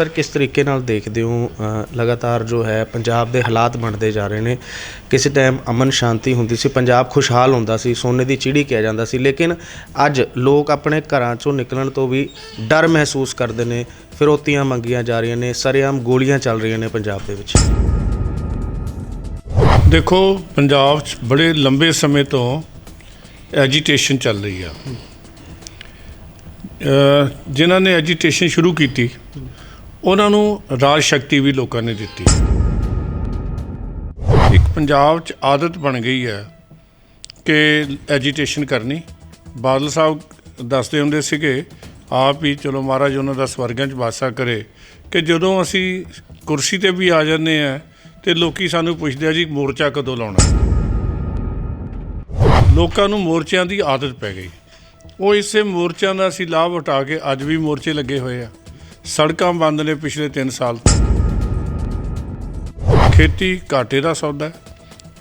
Sir ਕਿਸ ਤਰੀਕੇ ਨਾਲ ਦੇਖਦੇ ਹੋ? ਲਗਾਤਾਰ ਜੋ ਹੈ, ਪੰਜਾਬ ਦੇ ਹਾਲਾਤ ਬਣਦੇ ਜਾ ਰਹੇ ਨੇ। ਕਿਸੇ ਟਾਈਮ ਅਮਨ ਸ਼ਾਂਤੀ ਹੁੰਦੀ ਸੀ, ਪੰਜਾਬ ਖੁਸ਼ਹਾਲ ਹੁੰਦਾ ਸੀ, ਸੋਨੇ ਦੀ ਚਿੜੀ ਕਿਹਾ ਜਾਂਦਾ ਸੀ। ਲੇਕਿਨ ਅੱਜ ਲੋਕ ਆਪਣੇ ਘਰਾਂ ਚੋਂ ਨਿਕਲਣ ਤੋਂ ਵੀ ਡਰ ਮਹਿਸੂਸ ਕਰਦੇ ਨੇ। ਫਿਰੋਤੀਆਂ ਮੰਗੀਆਂ ਜਾ ਰਹੀਆਂ ਨੇ, ਸਰੇਆਮ ਗੋਲੀਆਂ ਚੱਲ ਰਹੀਆਂ ਨੇ ਪੰਜਾਬ ਦੇ ਵਿੱਚ। ਦੇਖੋ, ਪੰਜਾਬ 'ਚ ਬੜੇ ਲੰਬੇ ਸਮੇਂ ਤੋਂ ਐਜੀਟੇਸ਼ਨ ਚੱਲ ਰਹੀ ਆ। ਜਿਨ੍ਹਾਂ ਨੇ ਐਜੀਟੇਸ਼ਨ ਸ਼ੁਰੂ ਕੀਤੀ ਉਹਨਾਂ ਨੂੰ ਰਾਜ ਸ਼ਕਤੀ ਵੀ ਲੋਕਾਂ ਨੇ ਦਿੱਤੀ। ਇੱਕ ਪੰਜਾਬ 'ਚ ਆਦਤ ਬਣ ਗਈ ਹੈ ਕਿ ਐਜੀਟੇਸ਼ਨ ਕਰਨੀ। ਬਾਦਲ ਸਾਹਿਬ ਦੱਸਦੇ ਹੁੰਦੇ ਸੀਗੇ, ਆਪ ਹੀ ਚਲੋ ਮਹਾਰਾਜ ਉਹਨਾਂ ਦਾ ਸਵਰਗਾਂ 'ਚ ਵਾਸਾ ਕਰੇ। ਕਿ ਜਦੋਂ ਅਸੀਂ ਕੁਰਸੀ ਤੇ ਵੀ ਆ ਜਾਂਦੇ ਆ ਤੇ ਲੋਕੀ ਸਾਨੂੰ ਪੁੱਛਦੇ ਆ ਜੀ, ਮੋਰਚਾ ਕਦੋਂ ਲਾਉਣਾ? ਲੋਕਾਂ ਨੂੰ ਮੋਰਚਿਆਂ ਦੀ ਆਦਤ ਪੈ ਗਈ। ਉਹ ਇਸੇ ਮੋਰਚਿਆਂ ਦਾ ਅਸੀਂ ਲਾਭ ਉਠਾ ਕੇ ਅੱਜ ਵੀ ਮੋਰਚੇ ਲੱਗੇ ਹੋਏ ਆ। ਸੜਕਾਂ ਬੰਦ ਨੇ ਪਿਛਲੇ 3 ਸਾਲ ਤੋਂ। ਖੇਤੀ ਘਾਟੇ ਦਾ ਸੌਦਾ ਹੈ।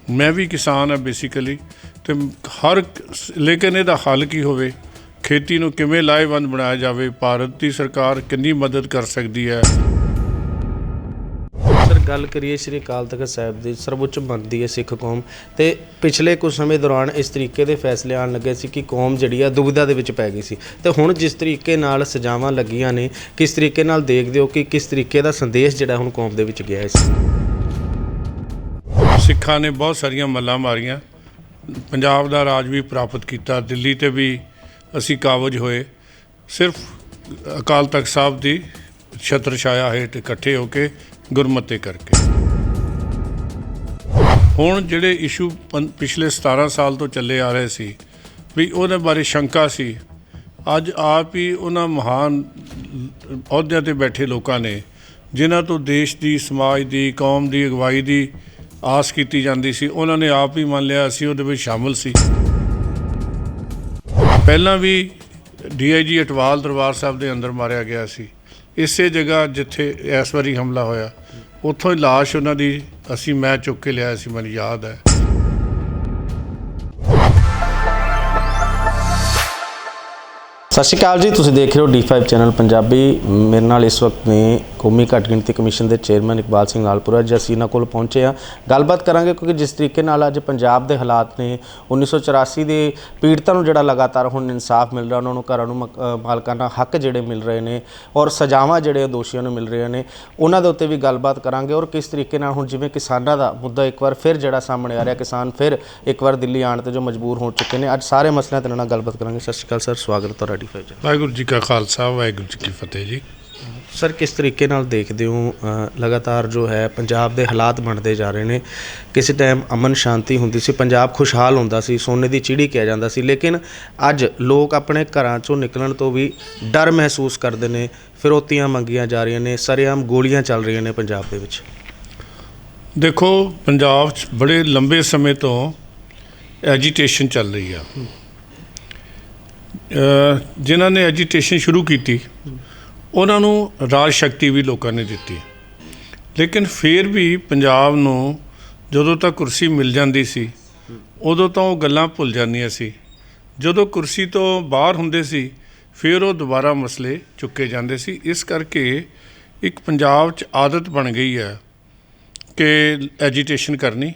ਮੈਂ ਵੀ ਕਿਸਾਨ ਹਾਂ ਬੇਸਿਕਲੀ ਤੇ ਹਰ ਲੇਕਿਨ ਇਹਦਾ ਹੱਲ ਕੀ ਹੋਵੇ? ਖੇਤੀ ਨੂੰ ਕਿਵੇਂ ਲਾਹੇਵੰਦ ਬਣਾਇਆ ਜਾਵੇ? ਭਾਰਤ ਦੀ ਸਰਕਾਰ ਕਿੰਨੀ ਮਦਦ ਕਰ ਸਕਦੀ ਹੈ? ਗੱਲ ਕਰੀਏ ਸ੍ਰੀ ਅਕਾਲ ਤਖਤ ਸਾਹਿਬ ਦੀ, ਸਰਵਉੱਚ ਮੰਨਦੀ ਹੈ ਸਿੱਖ ਕੌਮ ਤੇ ਪਿਛਲੇ ਕੁਝ ਸਮੇਂ ਦੌਰਾਨ ਇਸ ਤਰੀਕੇ ਦੇ ਫੈਸਲੇ ਆਉਣ ਲੱਗੇ ਸੀ ਕਿ ਕੌਮ ਜਿਹੜੀ ਆ ਦੁਬਿਧਾ ਦੇ ਵਿੱਚ ਪੈ ਗਈ ਸੀ। ਤੇ ਹੁਣ ਜਿਸ ਤਰੀਕੇ ਨਾਲ ਸਜ਼ਾਵਾਂ ਲੱਗੀਆਂ ਨੇ, ਕਿਸ ਤਰੀਕੇ ਨਾਲ ਦੇਖਦੇ ਹੋ ਕਿ ਕਿਸ ਤਰੀਕੇ ਦਾ ਸੰਦੇਸ਼ ਜਿਹੜਾ ਹੁਣ ਕੌਮ ਦੇ ਵਿੱਚ ਗਿਆ ਇਸ ਸਿੱਖਾਂ ਨੇ ਬਹੁਤ ਸਾਰੀਆਂ ਮੱਲਾਂ ਮਾਰੀਆਂ। ਪੰਜਾਬ ਦਾ ਰਾਜ ਵੀ ਪ੍ਰਾਪਤ ਕੀਤਾ, ਦਿੱਲੀ ਤੇ ਵੀ ਅਸੀਂ ਕਾਬਜ ਹੋਏ। ਸਿਰਫ ਅਕਾਲ ਤਖਤ ਸਾਹਿਬ ਦੀ ਛਤਰ ਛਾਇਆ ਹੇਠ ਇਕੱਠੇ ਹੋ ਕੇ ਗੁਰਮਤੇ ਕਰਕੇ। ਹੁਣ ਜਿਹੜੇ ਇਸ਼ੂ ਪਿਛਲੇ 17 ਸਾਲ ਤੋਂ ਚੱਲੇ ਆ ਰਹੇ ਸੀ, ਵੀ ਉਹਦੇ ਬਾਰੇ ਸ਼ੰਕਾ ਸੀ। ਅੱਜ ਆਪ ਹੀ ਉਹਨਾਂ ਮਹਾਨ ਅਹੁਦਿਆਂ ਤੇ ਬੈਠੇ ਲੋਕਾਂ ਨੇ, ਜਿਨ੍ਹਾਂ ਤੋਂ ਦੇਸ਼ ਦੀ, ਸਮਾਜ ਦੀ, ਕੌਮ ਦੀ, ਅਗਵਾਈ ਦੀ ਆਸ ਕੀਤੀ ਜਾਂਦੀ ਸੀ, ਉਹਨਾਂ ਨੇ ਆਪ ਹੀ ਮੰਨ ਲਿਆ ਅਸੀਂ ਉਹਦੇ ਵਿੱਚ ਸ਼ਾਮਲ ਸੀ। ਪਹਿਲਾਂ ਵੀ ਡੀਆਈਜੀ ਅਟਵਾਲ ਦਰਬਾਰ ਸਾਹਿਬ ਦੇ ਅੰਦਰ ਮਾਰਿਆ ਗਿਆ ਸੀ। ਇਸੇ ਜਗ੍ਹਾ ਜਿੱਥੇ ਇਸ ਵਾਰੀ ਹਮਲਾ ਹੋਇਆ। ਉੱਥੋਂ ਹੀ ਲਾਸ਼ ਉਹਨਾਂ ਦੀ ਅਸੀਂ ਮੈਂ ਚੁੱਕ ਕੇ ਲਿਆ ਸੀ ਮੈਨੂੰ ਯਾਦ ਹੈ। ਸਤਿ ਸ਼੍ਰੀ ਅਕਾਲ ਜੀ ਤੁਸੀਂ ਦੇਖ ਰਹੇ ਹੋ D5 ਚੈਨਲ ਪੰਜਾਬੀ। ਮੇਰੇ ਨਾਲ ਇਸ ਵਕਤ ਨੇ ਕੌਮੀ ਘੱਟ ਗਿਣਤੀ ਕਮਿਸ਼ਨ ਦੇ ਚੇਅਰਮੈਨ ਇਕਬਾਲ ਸਿੰਘ ਲਾਲਪੁਰਾ ਜੀ। ਅਸੀਂ ਇਹਨਾਂ ਕੋਲ ਪਹੁੰਚੇ ਆ ਗੱਲਬਾਤ ਕਰਾਂਗੇ ਕਿਉਂਕਿ ਜਿਸ ਤਰੀਕੇ ਨਾਲ ਅੱਜ ਪੰਜਾਬ ਦੇ ਹਾਲਾਤ ਨੇ 1984 ਦੇ ਪੀੜਤਾਂ ਨੂੰ ਜਿਹੜਾ ਲਗਾਤਾਰ ਹੁਣ ਇਨਸਾਫ ਮਿਲ ਰਿਹਾ ਉਹਨਾਂ ਨੂੰ ਘਰਾਂ ਨੂੰ ਮਕ- ਅ, ਮਾਲਕਾਨਾ ਹੱਕ ਜਿਹੜੇ ਮਿਲ ਰਹੇ ਨੇ ਔਰ ਸਜ਼ਾਵਾਂ ਜਿਹੜੇ ਦੋਸ਼ੀਆਂ ਨੂੰ ਮਿਲ ਰਹੀਆਂ ਨੇ ਉਹਨਾਂ ਦੇ ਉੱਤੇ ਵੀ ਗੱਲਬਾਤ ਕਰਾਂਗੇ ਔਰ ਕਿਸ ਤਰੀਕੇ ਨਾਲ ਹੁਣ ਜਿਵੇਂ ਕਿਸਾਨਾਂ ਦਾ ਮੁੱਦਾ ਇੱਕ ਵਾਰ ਫਿਰ ਜਿਹੜਾ ਸਾਹਮਣੇ ਆ ਰਿਹਾ ਕਿਸਾਨ ਫਿਰ ਇੱਕ ਵਾਰ ਦਿੱਲੀ ਆਉਣ ਤੇ ਜੋ ਮਜਬੂਰ ਹੋ ਚੁੱਕੇ ਨੇ। ਅੱਜ ਸਾਰੇ ਮਸਲਿਆਂ ਤੇ ਨਾਲ ਗੱਲਬਾਤ ਕਰਾਂਗੇ। ਸਤਿ ਸ਼੍ਰੀ ਅਕਾਲ ਸਰ ਸਵਾਗਤ ਹੈ ਤੁਹਾਡਾ। D5 ਚ ਵਾਹਿਗੁਰੂ ਜੀ ਕਾ ਖਾਲਸਾ ਵਾਹਿਗੁਰੂ ਜੀ ਕੀ ਫਤਿਹ ਜੀ। ਸਰ ਕਿਸ ਤਰੀਕੇ ਨਾਲ ਦੇਖਦੇ ਹੋ ਲਗਾਤਾਰ ਜੋ ਹੈ ਪੰਜਾਬ ਦੇ ਹਾਲਾਤ ਬਣਦੇ ਜਾ ਰਹੇ ਨੇ? ਕਿਸੇ ਟਾਈਮ ਅਮਨ ਸ਼ਾਂਤੀ ਹੁੰਦੀ ਸੀ ਪੰਜਾਬ ਖੁਸ਼ਹਾਲ ਹੁੰਦਾ ਸੀ ਸੋਨੇ ਦੀ ਚਿੜੀ ਕਿਹਾ ਜਾਂਦਾ ਸੀ ਲੇਕਿਨ ਅੱਜ ਲੋਕ ਆਪਣੇ ਘਰਾਂ ਚੋਂ ਨਿਕਲਣ ਤੋਂ ਵੀ ਡਰ ਮਹਿਸੂਸ ਕਰਦੇ ਨੇ ਫਿਰੌਤੀਆਂ ਮੰਗੀਆਂ ਜਾ ਰਹੀਆਂ ਨੇ ਸਰੇਆਮ ਗੋਲੀਆਂ ਚੱਲ ਰਹੀਆਂ ਨੇ ਪੰਜਾਬ ਦੇ ਵਿੱਚ। ਦੇਖੋ ਪੰਜਾਬ 'ਚ ਬੜੇ ਲੰਬੇ ਸਮੇਂ ਤੋਂ ਐਜੀਟੇਸ਼ਨ ਚੱਲ ਰਹੀ ਆ। ਜਿਨ੍ਹਾਂ ਨੇ ਐਜੀਟੇਸ਼ਨ ਸ਼ੁਰੂ ਕੀਤੀ, ਉਹਨਾਂ ਨੂੰ ਰਾਜ ਸ਼ਕਤੀ ਵੀ ਲੋਕਾਂ ਨੇ ਦਿੱਤੀ। ਲੇਕਿਨ ਫਿਰ ਵੀ ਪੰਜਾਬ ਨੂੰ ਜਦੋਂ ਤੱਕ ਕੁਰਸੀ ਮਿਲ ਜਾਂਦੀ ਸੀ, ਉਦੋਂ ਤਾਂ ਉਹ ਗੱਲਾਂ ਭੁੱਲ ਜਾਂਦੀਆਂ ਸੀ। ਜਦੋਂ ਕੁਰਸੀ ਤੋਂ ਬਾਹਰ ਹੁੰਦੇ ਸੀ, ਫਿਰ ਉਹ ਦੁਬਾਰਾ ਮਸਲੇ ਚੁੱਕੇ ਜਾਂਦੇ ਸੀ। ਇਸ ਕਰਕੇ ਇੱਕ ਪੰਜਾਬ 'ਚ ਆਦਤ ਬਣ ਗਈ ਹੈ ਕਿ ਐਜੀਟੇਸ਼ਨ ਕਰਨੀ।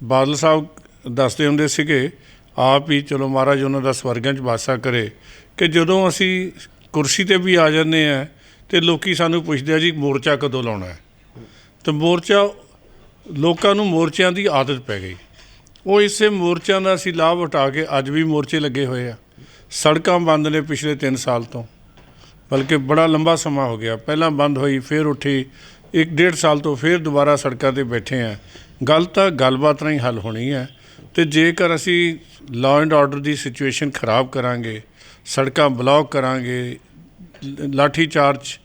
ਬਾਦਲ ਸਾਹਿਬ ਦੱਸਦੇ ਹੁੰਦੇ ਸੀਗੇ ਆਪ ਹੀ ਚਲੋ ਮਹਾਰਾਜ ਉਹਨਾਂ ਦਾ ਸਵਰਗਾਂ 'ਚ ਵਾਸਾ ਕਰੇ ਕਿ ਜਦੋਂ ਅਸੀਂ ਕੁਰਸੀ ਤੇ ਵੀ ਆ ਜਾਂਦੇ ਆ ਤੇ ਲੋਕੀ ਸਾਨੂੰ ਪੁੱਛਦੇ ਆ ਜੀ ਮੋਰਚਾ ਕਦੋਂ ਲਾਉਣਾ ਹੈ? ਤੇ ਮੋਰਚਾ, ਲੋਕਾਂ ਨੂੰ ਮੋਰਚਿਆਂ ਦੀ ਆਦਤ ਪੈ ਗਈ। ਉਹ ਇਸੇ ਮੋਰਚਿਆਂ ਦਾ ਅਸੀਂ ਲਾਭ ਉਠਾ ਕੇ ਅੱਜ ਵੀ ਮੋਰਚੇ ਲੱਗੇ ਹੋਏ ਆ। ਸੜਕਾਂ ਬੰਦ ਨੇ ਪਿਛਲੇ 3 ਸਾਲ ਤੋਂ। ਬਲਕਿ ਬੜਾ ਲੰਬਾ ਸਮਾਂ ਹੋ ਗਿਆ। ਪਹਿਲਾਂ ਬੰਦ ਹੋਈ, ਫਿਰ ਉੱਠੀ। ਇੱਕ ਡੇਢ ਸਾਲ ਤੋਂ ਫਿਰ ਦੁਬਾਰਾ ਸੜਕਾਂ ਤੇ ਬੈਠੇ ਆ। ਗੱਲ ਤਾਂ ਗੱਲਬਾਤ ਨਾਲ ਹੀ ਹੱਲ ਹੋਣੀ ਹੈ। ਤੇ ਜੇਕਰ ਅਸੀਂ ਲਾਅ ਐਂਡ ਆਰਡਰ ਦੀ ਸਿਚੁਏਸ਼ਨ ਖਰਾਬ ਕਰਾਂਗੇ ਸੜਕਾਂ ਬਲੌਕ ਕਰਾਂਗੇ ਲ- ਲਾਠੀ ਚਾਰਜ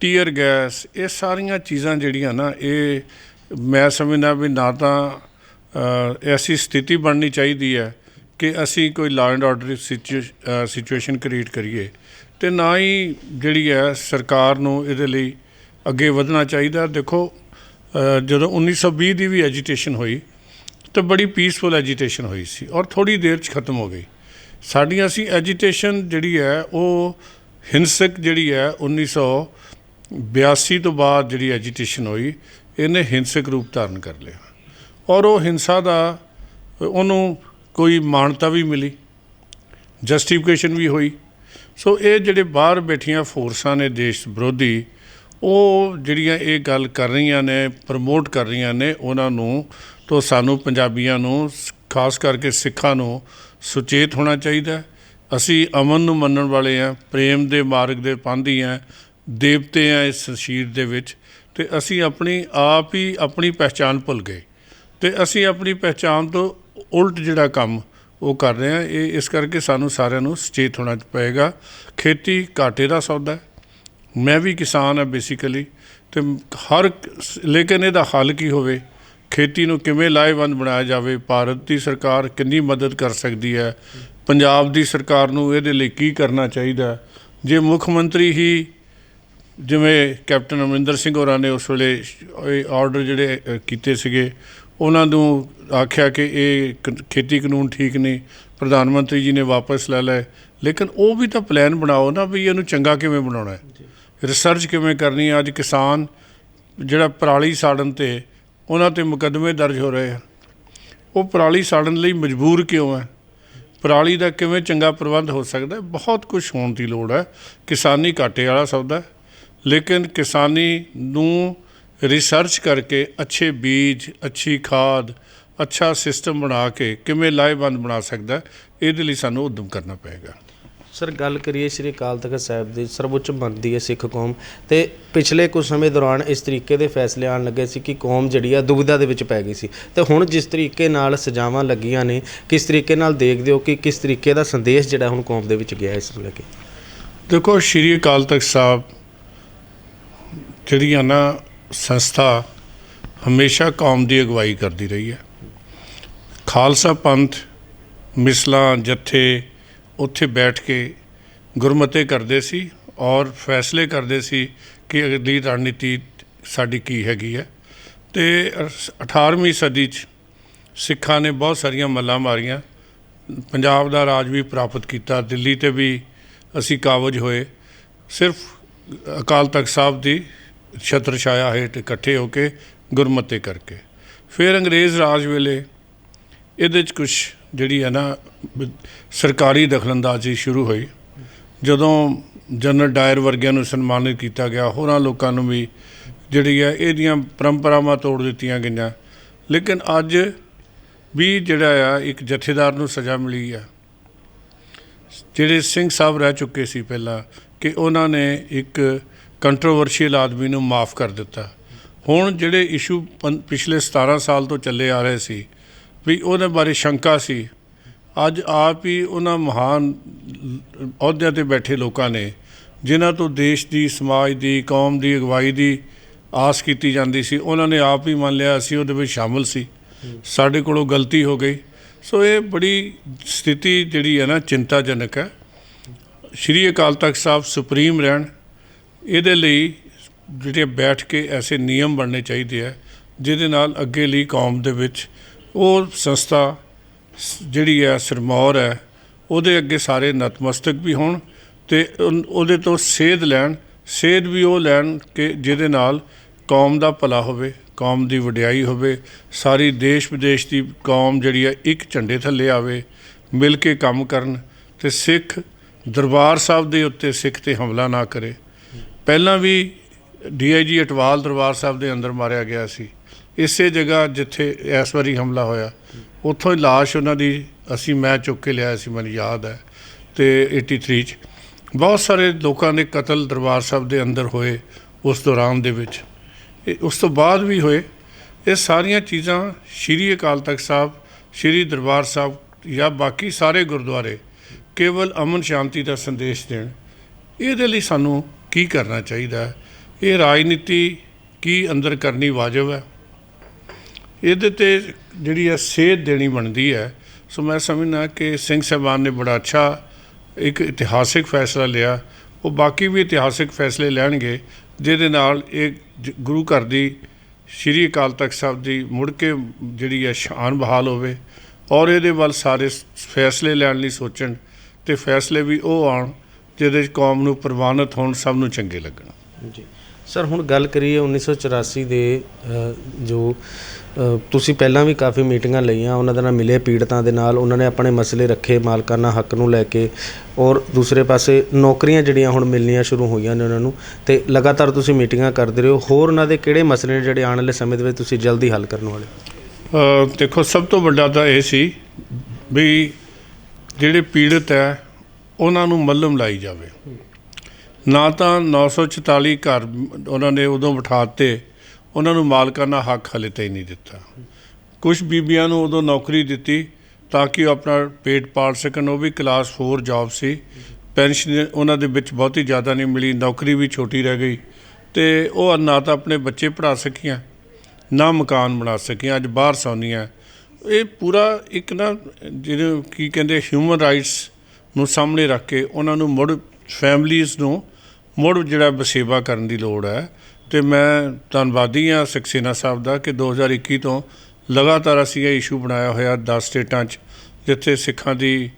ਟੀਅਰ ਗੈਸ ਇਹ ਸਾਰੀਆਂ ਚੀਜ਼ਾਂ ਜਿਹੜੀਆਂ ਨਾ ਇਹ ਮੈਂ ਸਮਝਦਾ ਵੀ ਨਾ ਤਾਂ ਐਸੀ ਸਥਿਤੀ ਬਣਨੀ ਚਾਹੀਦੀ ਹੈ ਕਿ ਅਸੀਂ ਕੋਈ law and order situation create ਕਰੀਏ ਤੇ ਨਾ ਹੀ ਜਿਹੜੀ ਹੈ ਸਰਕਾਰ ਨੂੰ ਇਹਦੇ ਲਈ ਅੱਗੇ ਵਧਣਾ ਚਾਹੀਦਾ। ਦੇਖੋ ਅ, ਜਦੋਂ 1920 ਦੀ ਵੀ ਐਜੀਟੇਸ਼ਨ ਹੋਈ ਤਾਂ ਬੜੀ ਪੀਸਫੁਲ ਐਜੀਟੇਸ਼ਨ ਹੋਈ ਸੀ ਔਰ ਥੋੜੀ ਦੇਰ ਚ ਖਤਮ ਹੋ ਗਈ। ਸਾਡੀਆਂ ਅਸੀਂ ਐਜੀਟੇਸ਼ਨ ਜਿਹੜੀ ਹੈ, ਉਹ ਹਿੰਸਕ ਜਿਹੜੀ ਹੈ 1900 82 ਤੋਂ ਬਾਅਦ ਜਿਹੜੀ ਐਜੀਟੇਸ਼ਨ ਹੋਈ, ਇਹਨੇ ਹਿੰਸਕ ਰੂਪ ਧਾਰਨ ਕਰ ਲਿਆ। ਔਰ ਉਹ ਹਿੰਸਾ ਦਾ, ਉਹਨੂੰ ਕੋਈ ਮਾਨਤਾ ਵੀ ਮਿਲੀ ਜਸਟੀਫਿਕੇਸ਼ਨ ਵੀ ਹੋਈ। ਸੋ ਇਹ ਜਿਹੜੇ ਬਾਹਰ ਬੈਠੀਆਂ ਫੋਰਸਾਂ ਨੇ ਦੇਸ਼ ਵਿਰੋਧੀ, ਉਹ ਜਿਹੜੀਆਂ ਇਹ ਗੱਲ ਕਰ ਰਹੀਆਂ ਨੇ ਪ੍ਰਮੋਟ ਕਰ ਰਹੀਆਂ ਨੇ, ਉਹਨਾਂ ਨੂੰ ਤੋਂ ਸਾਨੂੰ ਪੰਜਾਬੀਆਂ ਨੂੰ, ਖਾਸ ਕਰਕੇ ਸਿੱਖਾਂ ਨੂੰ ਸੁਚੇਤ ਹੋਣਾ ਚਾਹੀਦਾ ਅਸੀਂ ਅਮਨ ਨੂੰ ਮੰਨਣ ਵਾਲੇ ਆ ਪ੍ਰੇਮ ਦੇ ਮਾਰਗ ਦੇ ਪੰਧੀ ਆ ਦੇਵਤੇ ਆ ਇਸ ਸ਼ੀਰ ਦੇ ਵਿੱਚ ਤੇ ਅਸੀਂ ਆਪਣੀ ਆਪ ਹੀ ਆਪਣੀ ਪਹਿਚਾਨ ਭੁੱਲ ਗਏ ਤੇ ਅਸੀਂ ਆਪਣੀ ਪਹਿਚਾਨ ਤੋਂ ਉਲਟ ਜਿਹੜਾ ਕੰਮ ਉਹ ਕਰ ਰਹੇ ਆ ਇਹ ਇਸ ਕਰਕੇ ਸਾਨੂੰ ਸਾਰਿਆਂ ਨੂੰ ਸੁਚੇਤ ਹੋਣਾ ਪਏਗਾ। ਖੇਤੀ ਘਾਟੇ ਦਾ ਸੌਦਾ ਹੈ। ਮੈਂ ਵੀ ਕਿਸਾਨ ਆ ਬੇਸਿਕਲੀ ਤੇ ਹਰ ਲੇਕਿਨ ਇਹਦਾ ਹੱਲ ਕੀ ਹੋਵੇ? ਖੇਤੀ ਨੂੰ ਕਿਵੇਂ ਲਾਹੇਵੰਦ ਬਣਾਇਆ ਜਾਵੇ ਭਾਰਤ ਦੀ ਸਰਕਾਰ ਕਿੰਨੀ ਮਦਦ ਕਰ ਸਕਦੀ ਹੈ ਪੰਜਾਬ ਦੀ ਸਰਕਾਰ ਨੂੰ ਇਹਦੇ ਲਈ ਕੀ ਕਰਨਾ ਚਾਹੀਦਾ? ਜੇ ਮੁੱਖ ਮੰਤਰੀ ਹੀ ਜਿਵੇਂ ਕੈਪਟਨ ਅਮਰਿੰਦਰ ਸਿੰਘ ਹੋਰਾਂ ਨੇ ਉਸ ਵੇਲੇ ਆਰਡਰ ਜਿਹੜੇ ਕੀਤੇ ਸੀਗੇ ਉਹਨਾਂ ਨੂੰ ਆਖਿਆ ਕਿ ਇਹ ਖੇਤੀ ਕਾਨੂੰਨ ਠੀਕ ਨਹੀਂ ਪ੍ਰਧਾਨ ਮੰਤਰੀ ਜੀ ਨੇ ਵਾਪਸ ਲੈ ਲਏ ਲੇਕਿਨ ਉਹ ਵੀ ਤਾਂ ਪਲਾਨ ਬਣਾਓ ਨਾ ਵੀ ਇਹਨੂੰ ਚੰਗਾ ਕਿਵੇਂ ਬਣਾਉਣਾ ਹੈ? ਰਿਸਰਚ ਕਿਵੇਂ ਕਰਨੀ ਹੈ? ਅੱਜ ਕਿਸਾਨ ਜਿਹੜਾ ਪਰਾਲੀ ਸਾੜਨ ਤੇ ਉਹਨਾਂ ਤੇ ਮੁਕੱਦਮੇ ਦਰਜ ਹੋ ਰਹੇ ਆ ਉਹ ਪਰਾਲੀ ਸਾੜਨ ਲਈ ਮਜਬੂਰ ਕਿਉਂ ਹੈ? ਪਰਾਲੀ ਦਾ ਕਿਵੇਂ ਚੰਗਾ ਪ੍ਰਬੰਧ ਹੋ ਸਕਦਾ ਹੈ? ਬਹੁਤ ਕੁਝ ਹੋਣ ਦੀ ਲੋੜ ਹੈ। ਕਿਸਾਨੀ ਘਾਟੇ ਵਾਲਾ ਸੌਦਾ ਹੈ। ਲੇਕਿਨ ਕਿਸਾਨੀ ਨੂੰ ਰਿਸਰਚ ਕਰਕੇ ਅੱਛੇ ਬੀਜ, ਅੱਛੀ ਖਾਦ, ਅੱਛਾ ਸਿਸਟਮ ਬਣਾ ਕੇ ਕਿਵੇਂ ਲਾਹੇਵੰਦ ਬਣਾ ਸਕਦਾ ਇਹਦੇ ਲਈ ਸਾਨੂੰ ਉਦਮ ਕਰਨਾ ਪਏਗਾ। ਸਰ, ਗੱਲ ਕਰੀਏ ਸ੍ਰੀ ਅਕਾਲ ਤਖਤ ਸਾਹਿਬ ਦੀ, ਸਰਵਉੱਚ ਮੰਨਦੀ ਹੈ ਸਿੱਖ ਕੌਮ। ਤੇ ਪਿਛਲੇ ਕੁਝ ਸਮੇਂ ਦੌਰਾਨ ਇਸ ਤਰੀਕੇ ਦੇ ਫੈਸਲੇ ਆਉਣ ਲੱਗੇ ਸੀ ਕਿ ਕੌਮ ਜਿਹੜੀ ਆ ਦੁਬਿਧਾ ਦੇ ਵਿੱਚ ਪੈ ਗਈ ਸੀ। ਤੇ ਹੁਣ ਜਿਸ ਤਰੀਕੇ ਨਾਲ ਸਜ਼ਾਵਾਂ ਲੱਗੀਆਂ ਨੇ, ਕਿਸ ਤਰੀਕੇ ਨਾਲ ਦੇਖਦੇ ਹੋ ਕਿ ਕਿਸ ਤਰੀਕੇ ਦਾ ਸੰਦੇਸ਼ ਜਿਹੜਾ ਹੁਣ ਕੌਮ ਦੇ ਵਿੱਚ ਗਿਆ ਇਸ ਨੂੰ ਲੈ ਕੇ? ਦੇਖੋ, ਸ਼੍ਰੀ ਅਕਾਲ ਤਖਤ ਸਾਹਿਬ ਜਿਹੜੀਆਂ ਨਾ ਸੰਸਥਾ ਹਮੇਸ਼ਾ ਕੌਮ ਦੀ ਅਗਵਾਈ ਕਰਦੀ ਰਹੀ ਹੈ। ਖਾਲਸਾ ਪੰਥ, ਮਿਸਲਾਂ, ਜਥੇ ਉੱਥੇ ਬੈਠ ਕੇ ਗੁਰਮਤੇ ਕਰਦੇ ਸੀ ਔਰ ਫੈਸਲੇ ਕਰਦੇ ਸੀ ਕਿ ਅਗਲੀ ਰਣਨੀਤੀ ਸਾਡੀ ਕੀ ਹੈਗੀ ਹੈ। ਤੇ 18ਵੀਂ ਸਦੀ 'ਚ ਸਿੱਖਾਂ ਨੇ ਬਹੁਤ ਸਾਰੀਆਂ ਮੱਲਾਂ ਮਾਰੀਆਂ। ਪੰਜਾਬ ਦਾ ਰਾਜ ਵੀ ਪ੍ਰਾਪਤ ਕੀਤਾ, ਦਿੱਲੀ ਤੇ ਵੀ ਅਸੀਂ ਕਾਬਜ ਹੋਏ। ਸਿਰਫ ਅਕਾਲ ਤਖਤ ਸਾਹਿਬ ਦੀ ਛਤਰ ਛਾਇਆ ਹੇਠ ਇਕੱਠੇ ਹੋ ਕੇ ਗੁਰਮਤੇ ਕਰਕੇ। ਫਿਰ ਅੰਗਰੇਜ਼ ਰਾਜ ਵੇਲੇ ਇਹਦੇ 'ਚ ਕੁਝ ਜਿਹੜੀ ਹੈ ਨਾ, ਸਰਕਾਰੀ ਦਖਲਅੰਦਾਜ਼ੀ ਸ਼ੁਰੂ ਹੋਈ। ਜਦੋਂ ਜਨਰਲ ਡਾਇਰ ਵਰਗਿਆਂ ਨੂੰ ਸਨਮਾਨਿਤ ਕੀਤਾ ਗਿਆ, ਹੋਰਾਂ ਲੋਕਾਂ ਨੂੰ ਵੀ ਜਿਹੜੀ ਹੈ ਇਹਦੀਆਂ ਪਰੰਪਰਾਵਾਂ ਤੋੜ ਦਿੱਤੀਆਂ ਗਈਆਂ। ਲੇਕਿਨ ਅੱਜ ਵੀ ਜਿਹੜਾ ਆ, ਇੱਕ ਜਥੇਦਾਰ ਨੂੰ ਸਜ਼ਾ ਮਿਲੀ ਆ। ਜਿਹੜੇ ਸਿੰਘ ਸਾਹਿਬ ਰਹਿ ਚੁੱਕੇ ਸੀ ਪਹਿਲਾਂ, ਕਿ ਉਹਨਾਂ ਨੇ ਇੱਕ ਕੰਟਰੋਵਰਸ਼ੀਅਲ ਆਦਮੀ ਨੂੰ ਮਾਫ ਕਰ ਦਿੱਤਾ। ਹੁਣ ਜਿਹੜੇ ਇਸ਼ੂ ਪਿਛਲੇ 17 ਸਾਲ ਤੋਂ ਚੱਲੇ ਆ ਰਹੇ ਸੀ ਵੀ ਉਹਦੇ ਬਾਰੇ ਸ਼ੰਕਾ ਸੀ। ਅੱਜ ਆਪ ਹੀ ਉਹਨਾਂ ਮਹਾਨ ਅਹੁਦਿਆਂ ਤੇ ਬੈਠੇ ਲੋਕਾਂ ਨੇ, ਜਿਨ੍ਹਾਂ ਤੋਂ ਦੇਸ਼ ਦੀ, ਸਮਾਜ ਦੀ, ਕੌਮ ਦੀ, ਅਗਵਾਈ ਦੀ ਆਸ ਕੀਤੀ ਜਾਂਦੀ ਸੀ, ਉਹਨਾਂ ਨੇ ਆਪ ਹੀ ਮੰਨ ਲਿਆ ਅਸੀਂ ਉਹਦੇ ਵਿੱਚ ਸ਼ਾਮਲ ਸੀ। ਸਾਡੇ ਕੋਲੋਂ ਗਲਤੀ ਹੋ ਗਈ। ਸੋ ਇਹ ਬੜੀ ਸਥਿਤੀ ਜਿਹੜੀ ਹੈ ਨਾ, ਚਿੰਤਾਜਨਕ ਹੈ। ਸ਼੍ਰੀ ਅਕਾਲ ਤਖਤ ਸਾਹਿਬ ਸੁਪਰੀਮ ਰਹਿਣ। ਇਹਦੇ ਲਈ ਜਿਹੜੇ ਬੈਠ ਕੇ ਐਸੇ ਨਿਯਮ ਬਣਨੇ ਚਾਹੀਦੇ ਆ, ਜਿਹਦੇ ਨਾਲ ਅੱਗੇ ਲਈ ਕੌਮ ਦੇ ਵਿੱਚ ਉਹ ਸੰਸਥਾ ਸ- ਜਿਹੜੀ ਹੈ ਸਰਮੌਰ ਹੈ, ਉਹਦੇ ਅੱਗੇ ਸਾਰੇ ਨਤਮਸਤਕ ਵੀ ਹੋਣ ਤੇ ਉਹਦੇ ਤੋਂ ਸੇਧ ਲੈਣ, ਸੇਧ ਵੀ ਉਹ ਲੈਣ ਕਿ ਜਿਹਦੇ ਨਾਲ ਕੌਮ ਦਾ ਭਲਾ ਹੋਵੇ, ਕੌਮ ਦੀ ਵਡਿਆਈ ਹੋਵੇ, ਸਾਰੀ ਦੇਸ਼ ਵਿਦੇਸ਼ ਦੀ ਕੌਮ ਜਿਹੜੀ ਹੈ, ਇੱਕ ਝੰਡੇ ਥੱਲੇ ਆਵੇ, ਮਿਲ ਕੇ ਕੰਮ ਕਰਨ ਤੇ ਸਿੱਖ ਦਰਬਾਰ ਸਾਹਿਬ ਦੇ ਉੱਤੇ ਸਿੱਖ ਤੇ ਹਮਲਾ ਨਾ ਕਰੇ। ਪਹਿਲਾਂ ਵੀ ਡੀਆਈਜੀ ਅਟਵਾਲ ਦਰਬਾਰ ਸਾਹਿਬ ਦੇ ਅੰਦਰ ਮਾਰਿਆ ਗਿਆ ਸੀ। ਇਸੇ ਜਗ੍ਹਾ ਜਿੱਥੇ ਇਸ ਵਾਰੀ ਹਮਲਾ ਹੋਇਆ, ਉੱਥੋਂ ਹੀ ਲਾਸ਼ ਉਹਨਾਂ ਦੀ ਅਸੀਂ ਮੈਂ ਚੁੱਕ ਕੇ ਲਿਆਇਆ ਸੀ, ਮੈਨੂੰ ਯਾਦ ਹੈ, ਤੇ 83 ਚ। ਬਹੁਤ ਸਾਰੇ ਲੋਕਾਂ ਦੇ ਕਤਲ ਦਰਬਾਰ ਸਾਹਿਬ ਦੇ ਅੰਦਰ ਹੋਏ ਉਸ ਦੌਰਾਨ ਦੇ ਵਿੱਚ। ਇਹ ਉਸ ਤੋਂ ਬਾਅਦ ਵੀ ਹੋਏ। ਇਹ ਸਾਰੀਆਂ ਚੀਜ਼ਾਂ ਸ਼੍ਰੀ ਅਕਾਲ ਤਖਤ ਸਾਹਿਬ, ਸ਼੍ਰੀ ਦਰਬਾਰ ਸਾਹਿਬ ਜਾਂ ਬਾਕੀ ਸਾਰੇ ਗੁਰਦੁਆਰੇ ਕੇਵਲ ਅਮਨ ਸ਼ਾਂਤੀ ਦਾ ਸੰਦੇਸ਼ ਦੇਣ। ਇਹਦੇ ਲਈ ਸਾਨੂੰ ਕੀ ਕਰਨਾ ਚਾਹੀਦਾ? ਹੈ ਇਹ ਰਾਜਨੀਤੀ ਕੀ ਅੰਦਰ ਕਰਨੀ ਵਾਜਬ ਹੈ? ਇਹਦੇ ਤੇ ਜਿਹੜੀ ਹੈ ਸੇਧ ਦੇਣੀ ਬਣਦੀ ਹੈ। ਸੋ ਮੈਂ ਸਮਝਦਾ ਕਿ ਸਿੰਘ ਸਾਹਿਬਾਨ ਨੇ ਬੜਾ ਅੱਛਾ ਇੱਕ ਇਤਿਹਾਸਿਕ ਫੈਸਲਾ ਲਿਆ। ਉਹ ਬਾਕੀ ਵੀ ਇਤਿਹਾਸਿਕ ਫੈਸਲੇ ਲੈਣਗੇ। ਜਿਹਦੇ ਨਾਲ ਇਹ ਗੁਰੂ ਘਰ ਦੀ ਸ਼੍ਰੀ ਅਕਾਲ ਤਖਤ ਸਾਹਿਬ ਦੀ ਮੁੜ ਕੇ ਜਿਹੜੀ ਹੈ ਸ਼ਾਨ ਬਹਾਲ ਹੋਵੇ ਔਰ ਇਹਦੇ ਵੱਲ ਸਾਰੇ ਫੈਸਲੇ ਲੈਣ ਲਈ ਸੋਚਣ ਤੇ ਫੈਸਲੇ ਵੀ ਉਹ ਆਉਣ ਜਿਹਦੇ 'ਚ ਕੌਮ ਨੂੰ ਪ੍ਰਵਾਨਿਤ ਹੋਣ ਸਭ ਨੂੰ ਚੰਗੇ ਲੱਗਣ। ਜੀ। ਸਰ, ਹੁਣ ਗੱਲ ਕਰੀਏ 1984 ਦੇ ਜੋ ਤੁਸੀਂ ਪਹਿਲਾਂ ਵੀ ਕਾਫੀ ਮੀਟਿੰਗਾਂ ਲਈਆਂ, ਉਹਨਾਂ ਦੇ ਨਾਲ ਮਿਲੇ ਪੀੜਤਾਂ ਦੇ ਨਾਲ, ਉਹਨਾਂ ਨੇ ਆਪਣੇ ਮਸਲੇ ਰੱਖੇ, ਮਾਲਕਾਨਾ ਹੱਕ ਨੂੰ ਲੈ ਕੇ, ਔਰ ਦੂਸਰੇ ਪਾਸੇ ਨੌਕਰੀਆਂ ਜਿਹੜੀਆਂ ਹੁਣ ਮਿਲਣੀਆਂ ਸ਼ੁਰੂ ਹੋਈਆਂ ਨੇ ਉਹਨਾਂ ਨੂੰ, ਤੇ ਲਗਾਤਾਰ ਤੁਸੀਂ ਮੀਟਿੰਗਾਂ ਕਰਦੇ ਰਹੇ, ਹੋਰ ਉਹਨਾਂ ਦੇ ਕਿਹੜੇ ਮਸਲੇ ਨੇ ਜਿਹੜੇ ਆਉਣ ਵਾਲੇ ਸਮੇਂ ਦੇ ਵਿੱਚ ਤੁਸੀਂ ਜਲਦੀ ਹੱਲ ਕਰਨ ਵਾਲੇ? ਦੇਖੋ, ਸਭ ਤੋਂ ਵੱਡਾ ਤਾਂ ਇਹ ਸੀ ਵੀ ਜਿਹੜੇ ਪੀੜਤ ਹੈ, ਉਹਨਾਂ ਨੂੰ ਮੱਲਮ ਲਾਈ ਜਾਵੇ। ਨਾ ਤਾਂ 944 ਘਰ ਉਹਨਾਂ ਨੇ ਉਦੋਂ ਬਿਠਾਤੇ, ਉਹਨਾਂ ਨੂੰ ਮਾਲਕਾਨਾ ਹੱਕ ਹਲੇ ਤਾਈਂ ਨਹੀਂ ਦਿੱਤਾ। ਕੁਝ ਬੀਬੀਆਂ ਨੂੰ ਉਦੋਂ ਨੌਕਰੀ ਦਿੱਤੀ ਤਾਂ ਕਿ ਉਹ ਆਪਣਾ ਪੇਟ ਪਾਲ ਸਕਣ, ਉਹ ਵੀ ਕਲਾਸ 4 ਜੌਬ ਸੀ। ਪੈਨਸ਼ਨ ਉਹਨਾਂ ਦੇ ਵਿੱਚ ਬਹੁਤੀ ਜ਼ਿਆਦਾ ਨਹੀਂ ਮਿਲੀ, ਨੌਕਰੀ ਵੀ ਛੋਟੀ ਰਹਿ ਗਈ ਤੇ ਉਹ ਨਾ ਤਾਂ ਆਪਣੇ ਬੱਚੇ ਪੜ੍ਹਾ ਸਕੀਆਂ, ਨਾ ਮਕਾਨ ਬਣਾ ਸਕੀਆਂ, ਅੱਜ ਬਾਹਰ ਸੌਂਦੀਆਂ। ਇਹ ਪੂਰਾ ਇੱਕ ਨਾ ਜਿਹਨੂੰ ਕੀ ਕਹਿੰਦੇ ਹਿਊਮਨ ਰਾਈਟਸ ਨੂੰ ਸਾਹਮਣੇ ਰੱਖ ਕੇ ਉਹਨਾਂ ਨੂੰ ਮੁੜ ਫੈਮਲੀਆਂ ਨੂੰ ਮੁੜ ਜਿਹੜਾ ਬਸੇਵਾ ਕਰਨ ਦੀ ਲੋੜ ਹੈ, ਤੇ ਮੈਂ ਧੰਨਵਾਦੀ ਹਾਂ ਸਕਸੇਨਾ ਸਾਹਿਬ ਦਾ ਕਿ 2021 ਤੋਂ ਲਗਾਤਾਰ ਅਸੀਂ ਇਹ ਇਸ਼ੂ ਬਣਾਇਆ ਹੋਇਆ 10 ਸਟੇਟਾਂ 'ਚ, ਜਿੱਥੇ ਸਿੱਖਾਂ ਦੀ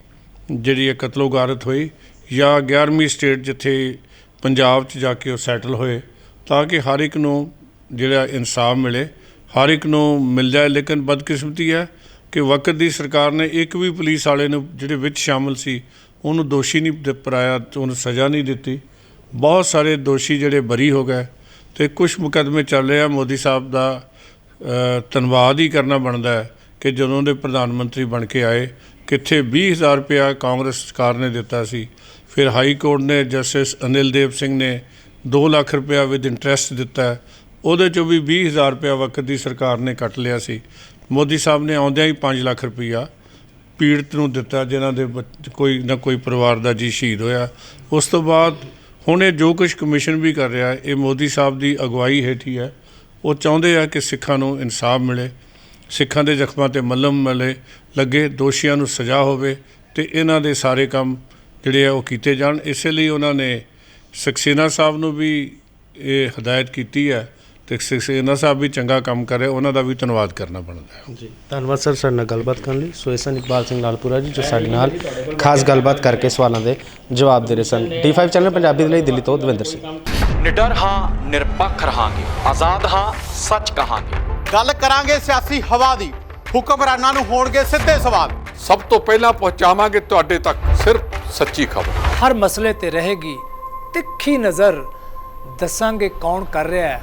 ਜਿਹੜੀ ਇਹ ਕਤਲੋਗਾਰਤ ਹੋਈ ਜਾਂ 11ਵੀਂ ਸਟੇਟ ਜਿੱਥੇ ਪੰਜਾਬ 'ਚ ਜਾ ਕੇ ਉਹ ਸੈਟਲ ਹੋਏ, ਤਾਂ ਕਿ ਹਰ ਇੱਕ ਨੂੰ ਜਿਹੜਾ ਇਨਸਾਫ ਮਿਲੇ, ਹਰ ਇੱਕ ਨੂੰ ਮਿਲ ਜਾਏ ਲੇਕਿਨ ਬਦਕਿਸਮਤੀ ਹੈ ਕਿ ਵਕਤ ਦੀ ਸਰਕਾਰ ਨੇ ਇੱਕ ਵੀ ਪੁਲਿਸ ਵਾਲੇ ਨੂੰ ਜਿਹੜੇ ਵਿੱਚ ਸ਼ਾਮਲ ਸੀ, ਉਹਨੂੰ ਦੋਸ਼ੀ ਨਹੀਂ ਦ- ਪਰਾਇਆ ਉਹਨੂੰ ਸਜ਼ਾ ਨਹੀਂ ਦਿੱਤੀ। ਬਹੁਤ ਸਾਰੇ ਦੋਸ਼ੀ ਜਿਹੜੇ ਬਰੀ ਹੋ ਗਏ ਤੇ ਕੁਝ ਮੁਕੱਦਮੇ ਚੱਲ ਰਹੇ ਆ। ਮੋਦੀ ਸਾਹਿਬ ਦਾ ਧੰਨਵਾਦ ਹੀ ਕਰਨਾ ਬਣਦਾ ਹੈ ਕਿ ਜਦੋਂ ਦੇ ਪ੍ਰਧਾਨ ਮੰਤਰੀ ਬਣ ਕੇ ਆਏ, ਕਿੱਥੇ 20000 ਰੁਪਇਆ ਕਾਂਗਰਸ ਸਰਕਾਰ ਨੇ ਦਿੱਤਾ ਸੀ। ਫਿਰ ਹਾਈ ਕੋਰਟ ਨੇ ਜਸਟਿਸ ਅਨਿਲ ਦੇਵ ਸਿੰਘ ਨੇ 2 ਲੱਖ ਰੁਪਇਆ ਵਿਦ ਇੰਟਰਸਟ ਦਿੱਤਾ ਉਹਦੇ ਚੋਂ ਵੀ 20000 ਰੁਪਇਆ ਵਕਤ ਦੀ ਸਰਕਾਰ ਨੇ ਕੱਟ ਲਿਆ ਸੀ। ਮੋਦੀ ਸਾਹਿਬ ਨੇ ਆਉਂਦਿਆਂ ਹੀ 5 ਲੱਖ ਰੁਪਇਆ ਪੀੜਤ ਨੂੰ ਦਿੱਤਾ, ਜਿਨ੍ਹਾਂ ਦੇ ਕੋਈ ਨਾ ਕੋਈ ਪਰਿਵਾਰ ਦਾ ਜੀ ਸ਼ਹੀਦ ਹੋਇਆ। ਉਸ ਤੋਂ ਬਾਅਦ ਹੁਣ ਇਹ ਜੋ ਕੁਝ ਕਮਿਸ਼ਨ ਵੀ ਕਰ ਰਿਹਾ, ਇਹ ਮੋਦੀ ਸਾਹਿਬ ਦੀ ਅਗਵਾਈ ਹੇਠ ਹੀ। ਹੈ ਉਹ ਚਾਹੁੰਦੇ ਆ ਕਿ ਸਿੱਖਾਂ ਨੂੰ ਇਨਸਾਫ ਮਿਲੇ, ਸਿੱਖਾਂ ਦੇ ਜ਼ਖਮਾਂ ਤੇ ਮੱਲਮ ਮਿਲੇ ਲੱਗੇ, ਦੋਸ਼ੀਆਂ ਨੂੰ ਸਜ਼ਾ ਹੋਵੇ ਤੇ ਇਹਨਾਂ ਦੇ ਸਾਰੇ ਕੰਮ ਜਿਹੜੇ ਆ ਉਹ ਕੀਤੇ ਜਾਣ। ਇਸੇ ਲਈ ਉਹਨਾਂ ਨੇ ਸਕਸੇਨਾ ਸਾਹਿਬ ਨੂੰ ਵੀ ਇਹ ਹਦਾਇਤ ਕੀਤੀ ਹੈ ਤੇ ਸਕਸੇਨਾ ਸਾਹਿਬ ਵੀ ਚੰਗਾ ਕੰਮ ਕਰ ਰਹੇ ਉਹਨਾਂ ਦਾ ਵੀ ਧੰਨਵਾਦ ਕਰਨਾ ਬਣਦਾ ਹੈ। ਜੀ ਧੰਨਵਾਦ ਸਰ ਸਾਡੇ ਨਾਲ ਗੱਲਬਾਤ ਕਰਨ ਲਈ। ਸੋ ਇਸਨ ਇਕਬਾਲ ਸਿੰਘ ਲਾਲਪੁਰਾ ਜੀ ਜੋ ਸਾਡੇ ਨਾਲ ਖਾਸ ਗੱਲਬਾਤ ਕਰਕੇ ਸਵਾਲਾਂ ਦੇ ਜਵਾਬ ਦੇ ਰਹੇ ਸਨ। D5 ਚੈਨਲ ਪੰਜਾਬੀ ਦੇ ਲਈ ਦਿੱਲੀ ਤੋਂ ਦਵਿੰਦਰ ਸਿੰਘ। ਨਿਡਰ ਹਾਂ ਨਿਰਪੱਖ ਰਹਾਂਗੇ। ਆਜ਼ਾਦ ਹਾਂ ਸੱਚ ਕਹਾਂਗੇ। ਗੱਲ ਕਰਾਂਗੇ ਸਿਆਸੀ ਹਵਾ ਦੀ। ਹੁਕਮਰਾਨਾਂ ਨੂੰ ਹੋਣਗੇ ਸਿੱਧੇ ਸਵਾਲ। ਸਭ ਤੋਂ ਪਹਿਲਾਂ ਪਹੁੰਚਾਵਾਂਗੇ ਤੁਹਾਡੇ ਤੱਕ ਸਿਰਫ ਸੱਚੀ ਖਬਰ। ਹਰ ਮਸਲੇ ਤੇ ਰਹੇਗੀ ਤਿੱਖੀ ਨਜ਼ਰ। ਦੱਸਾਂਗੇ ਕੌਣ ਕਰ ਰਿਹਾ ਹੈ।